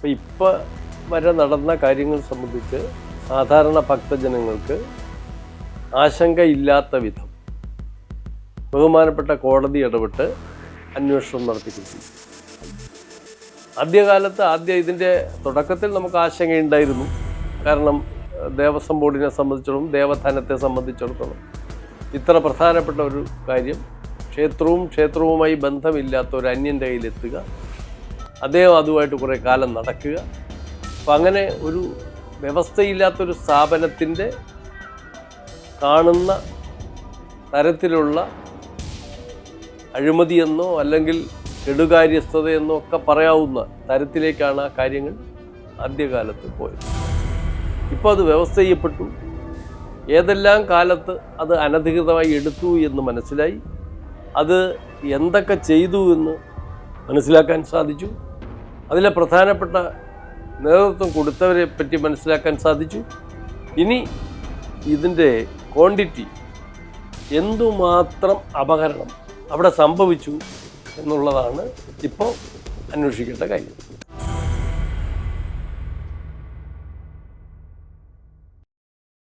അപ്പം ഇപ്പോൾ വരെ നടന്ന കാര്യങ്ങൾ സംബന്ധിച്ച് സാധാരണ ഭക്തജനങ്ങൾക്ക് ആശങ്കയില്ലാത്ത വിധം ബഹുമാനപ്പെട്ട കോടതി ഇടപെട്ട് അന്വേഷണം നടത്തിക്കൊടുത്തു ആദ്യകാലത്ത് ആദ്യം ഇതിന്റെ തുടക്കത്തിൽ നമുക്ക് ആശങ്കയുണ്ടായിരുന്നു. കാരണം ദേവസ്വം ബോർഡിനെ സംബന്ധിച്ചിടത്തോളം ദേവസ്ഥാനത്തെ സംബന്ധിച്ചിടത്തോളം ഇത്ര പ്രധാനപ്പെട്ട ഒരു കാര്യം ക്ഷേത്രവും ക്ഷേത്രവുമായി ബന്ധമില്ലാത്ത ഒരു അന്യന്റെ കയ്യിലെത്തുക അദ്ദേഹം അതുമായിട്ട് കുറേ കാലം നടക്കുക. അപ്പം അങ്ങനെ ഒരു വ്യവസ്ഥയില്ലാത്തൊരു സ്ഥാപനത്തിന്റെ കാണുന്ന തരത്തിലുള്ള അഴിമതിയെന്നോ അല്ലെങ്കിൽ കെടുകാര്യസ്ഥതയെന്നോ ഒക്കെ പറയാവുന്ന തരത്തിലേക്കാണ് ആ കാര്യങ്ങൾ ആദ്യകാലത്ത് പോയത്. ഇപ്പോൾ അത് വ്യവസ്ഥ ചെയ്യപ്പെട്ടു. ഏതെല്ലാം കാലത്ത് അത് അനധികൃതമായി എടുത്തു എന്ന് മനസ്സിലായി. അത് എന്തൊക്കെ ചെയ്തു എന്ന് മനസ്സിലാക്കാൻ സാധിച്ചു. അതിലെ പ്രധാനപ്പെട്ട നേതൃത്വം കൊടുത്തവരെ പറ്റി മനസ്സിലാക്കാൻ സാധിച്ചു. ഇനി ഇതിന്റെ ക്വാണ്ടിറ്റി എന്തുമാത്രം അപകരണം അവിടെ സംഭവിച്ചു എന്നുള്ളതാണ് ഇപ്പോൾ അന്വേഷിക്കേണ്ട കാര്യം.